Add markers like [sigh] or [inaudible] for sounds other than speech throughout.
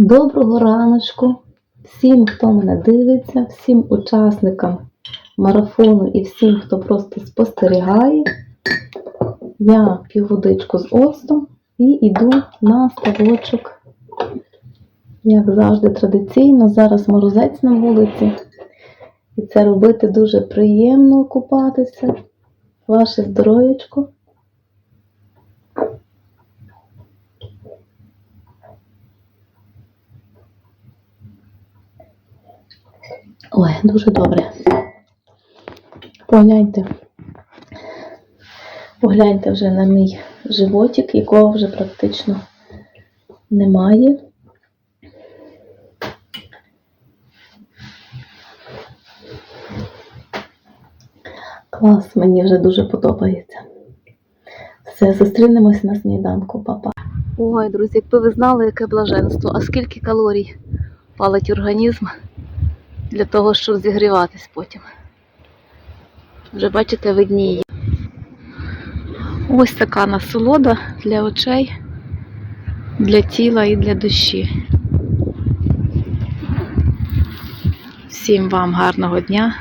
Доброго раночку всім, хто мене дивиться, всім учасникам марафону і всім, хто просто спостерігає. Я п'ю водичку з оцтом і йду на ставочок. Як завжди, традиційно, зараз морозець на вулиці. І це робити дуже приємно купатися. Ваше здоров'ячко. Ой, дуже добре. Погляньте. Погляньте вже на мій животик, якого вже практично немає. Клас, мені вже дуже подобається. Все, зустрінемось на сніданку, папа. Ой, друзі, якби ви знали, яке блаженство, а скільки калорій палить організм для того, щоб зігріватись потім. Вже бачите, видніє. Ось така насолода для очей, для тіла і для душі. Всім вам гарного дня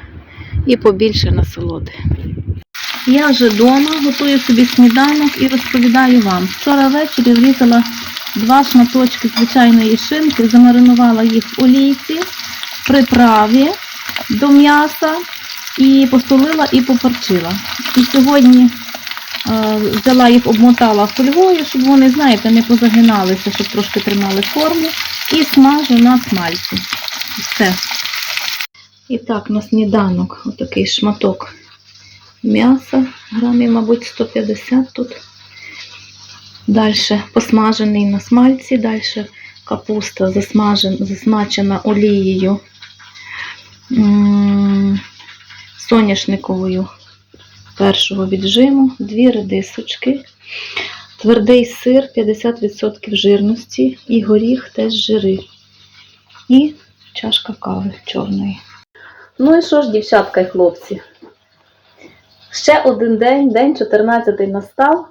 і побільше насолоди. Я вже вдома готую собі сніданок і розповідаю вам. Вчора ввечері врізала два шматочки звичайної шинки, замаринувала їх в олійці, приправі до м'яса і посолила і поперчила. І сьогодні е, взяла їх, обмотала фольгою, щоб вони, знаєте, не позагиналися, щоб трошки тримали форму. І смажу на смальці. Все. І так, на сніданок отакий шматок м'яса, грамів, мабуть, 150 тут. Далі посмажений на смальці, далі капуста засмажен, засмачена олією соняшниковою першого віджиму, дві редисочки, твердий сир 50% жирності і горіх теж жири. І чашка кави чорної. Ну і що ж, дівчатка і хлопці? Ще один день, день 14 настав.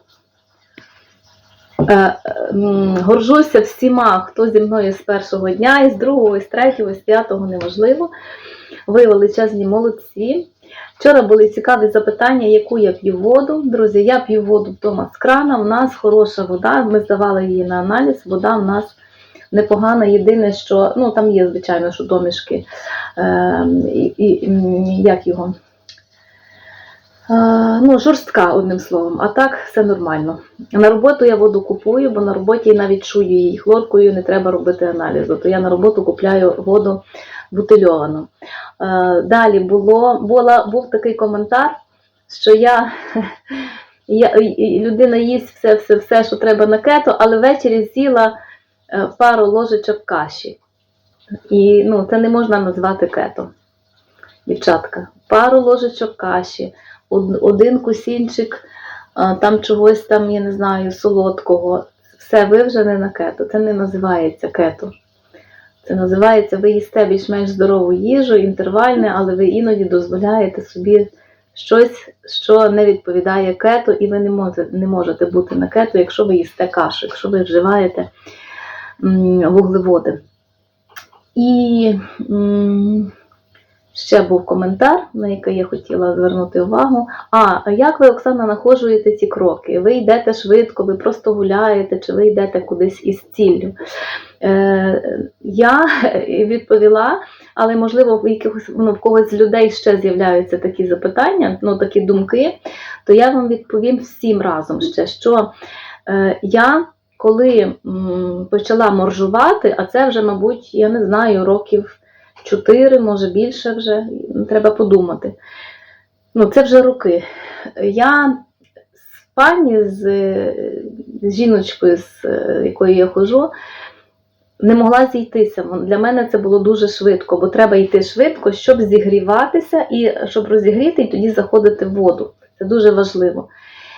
Е, Горжуся всіма, хто зі мною з першого дня, і з другого, і з третього, і з п'ятого, неважливо. Ви величезні молодці. Вчора були цікаві запитання, яку я п'ю воду. Друзі, я п'ю воду вдома з крана. У нас хороша вода. Ми здавали її на аналіз. Вода в нас непогана. Єдине, що ну там є, звичайно, що домішки. Е, і, як його? Е, ну, жорстка, одним словом, а так все нормально. На роботу я воду купую, бо на роботі навіть чую її хлоркою, не треба робити аналізу. То я на роботу купляю воду бутильовану. Е, Далі було, була, був такий коментар, що я, [laughs] я людина їсть все, все, все, що треба на кето, але ввечері з'їла е, пару ложечок каші. І ну, це не можна назвати кето. Дівчатка, пару ложечок каші, один кусінчик там чогось там, я не знаю, солодкого. Все, ви вже не на кето. Це не називається кето. Це називається, ви їсте більш-менш здорову їжу, інтервальне, але ви іноді дозволяєте собі щось, що не відповідає кето, і ви не можете, не можете бути на кето, якщо ви їсте кашу, якщо ви вживаєте вуглеводи. І ще був коментар, на який я хотіла звернути увагу. А як ви, Оксана, находжуєте ці кроки? Ви йдете швидко, ви просто гуляєте, чи ви йдете кудись із ціллю? Е, я [laughs] відповіла, але можливо в якихось ну, в когось з людей ще з'являються такі запитання, ну такі думки, то я вам відповім всім разом ще, що е, я коли почала моржувати, а це вже, мабуть, я не знаю, років 4, може більше вже, треба подумати. Ну, це вже роки. Я з пані, з, з жіночкою, з е, якою я ходжу, не могла зійтися. Для мене це було дуже швидко, бо треба йти швидко, щоб зігріватися і щоб розігріти, і тоді заходити в воду. Це дуже важливо.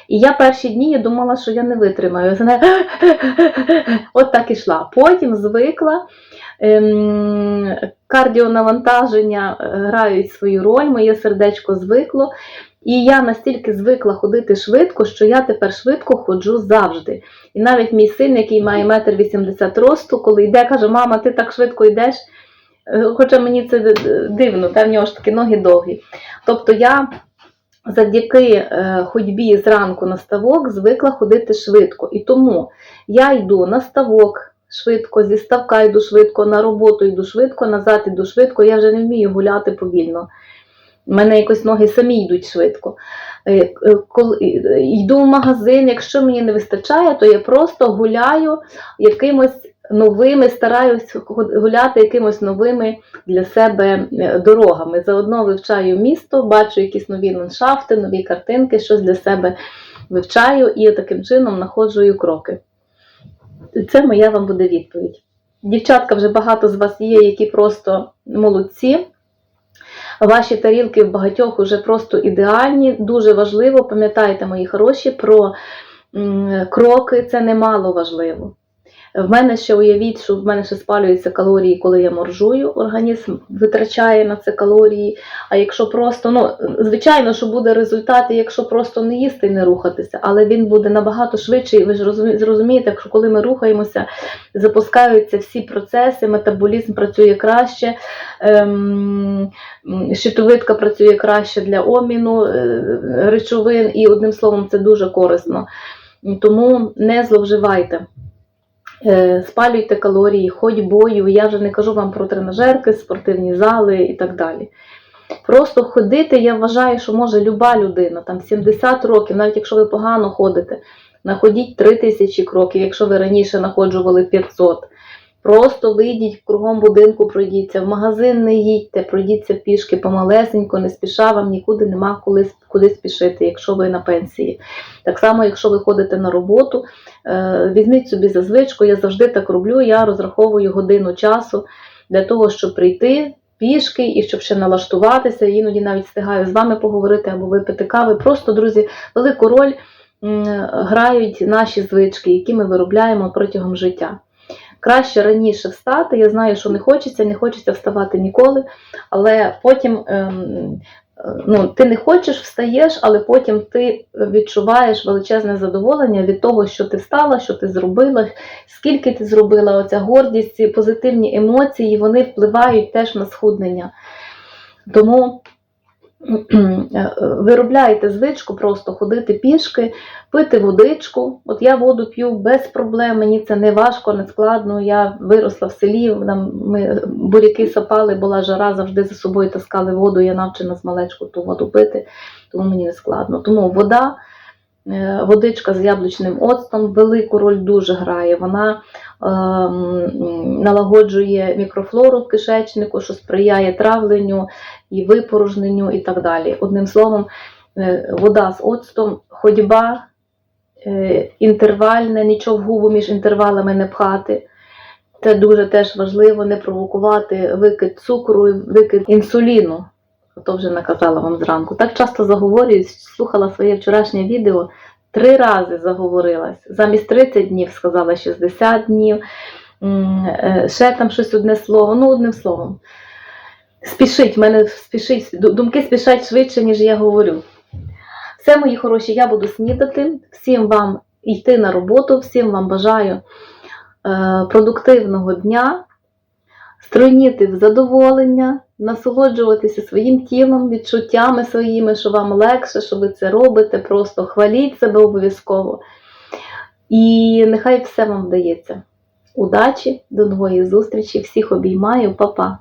І я перші дні я думала, що я не витримаю. [laughs] От так ішла. Потім звикла. Ем, кардіонавантаження е, грають свою роль, моє сердечко звикло. І я настільки звикла ходити швидко, що я тепер швидко ходжу завжди. І навіть мій син, який має метр вісімдесят росту, коли йде, каже: Мама, ти так швидко йдеш. Е, Хоча мені це дивно, та в нього ж таки ноги довгі. Тобто я завдяки е, ходьбі зранку на ставок звикла ходити швидко. І тому я йду на ставок швидко, зі ставка йду швидко, на роботу йду швидко, назад йду швидко. Я вже не вмію гуляти повільно. У мене якось ноги самі йдуть швидко. Е, е, е, йду в магазин, якщо мені не вистачає, то я просто гуляю якимось новими, стараюсь гуляти якимось новими для себе дорогами. Заодно вивчаю місто, бачу якісь нові ландшафти, нові картинки, щось для себе вивчаю і таким чином знаходжую кроки. Це моя вам буде відповідь. Дівчатка, вже багато з вас є, які просто молодці. Ваші тарілки в багатьох вже просто ідеальні. Дуже важливо, пам'ятайте, мої хороші, про кроки це немало важливо. В мене ще уявіть, що в мене ще спалюються калорії, коли я моржую, організм витрачає на це калорії. А якщо просто, ну, звичайно, що буде результат, якщо просто не їсти і не рухатися, але він буде набагато швидший. Ви ж розумі- зрозумієте, що коли ми рухаємося, запускаються всі процеси, метаболізм працює краще, ем, щитовидка працює краще для обміну е, речовин, і одним словом, це дуже корисно. Тому не зловживайте. Е, Спалюйте калорії, ходьбою. Я вже не кажу вам про тренажерки, спортивні зали і так далі. Просто ходити, я вважаю, що може люба людина, там 70 років, навіть якщо ви погано ходите, находіть 3000 кроків, якщо ви раніше находжували 500. Просто вийдіть кругом будинку, пройдіться, в магазин не їдьте, пройдіться пішки помалесенько, не спіша, вам нікуди нема коли, куди спішити, якщо ви на пенсії. Так само, якщо ви ходите на роботу, е, візьміть собі за звичку, я завжди так роблю, я розраховую годину часу для того, щоб прийти пішки і щоб ще налаштуватися, іноді навіть встигаю з вами поговорити або випити кави. Просто, друзі, велику роль грають наші звички, які ми виробляємо протягом життя. Краще раніше встати. Я знаю, що не хочеться, не хочеться вставати ніколи, але потім ем, ну, ти не хочеш, встаєш, але потім ти відчуваєш величезне задоволення від того, що ти встала, що ти зробила, скільки ти зробила. Оця гордість, ці позитивні емоції, вони впливають теж на схуднення. Тому е, виробляйте звичку просто ходити пішки, пити водичку. От я воду п'ю без проблем, мені це не важко, не складно. Я виросла в селі, нам ми буряки сапали, була жара, завжди за собою таскали воду. Я навчена з малечку ту воду пити, тому мені не складно. Тому вода, е, водичка з яблучним оцтом велику роль дуже грає. Вона налагоджує мікрофлору в кишечнику, що сприяє травленню і випорожненню і так далі. Одним словом, е, вода з оцтом, ходьба е, інтервальне, нічого в губу між інтервалами не пхати. Це дуже теж важливо не провокувати викид цукру, викид інсуліну. То вже наказала вам зранку. Так часто заговорююсь, слухала своє вчорашнє відео, три рази заговорилась. Замість 30 днів сказала 60 днів, е, ще там щось одне слово, ну одним словом. Спішить, мене спішить, думки спішать швидше, ніж я говорю. Все, мої хороші, я буду снідати. Всім вам йти на роботу, всім вам бажаю е, продуктивного дня, стройніти в задоволення, насолоджуватися своїм тілом, відчуттями своїми, що вам легше, що ви це робите, просто хваліть себе обов'язково. І нехай все вам вдається. Удачі, до нової зустрічі, всіх обіймаю, па-па!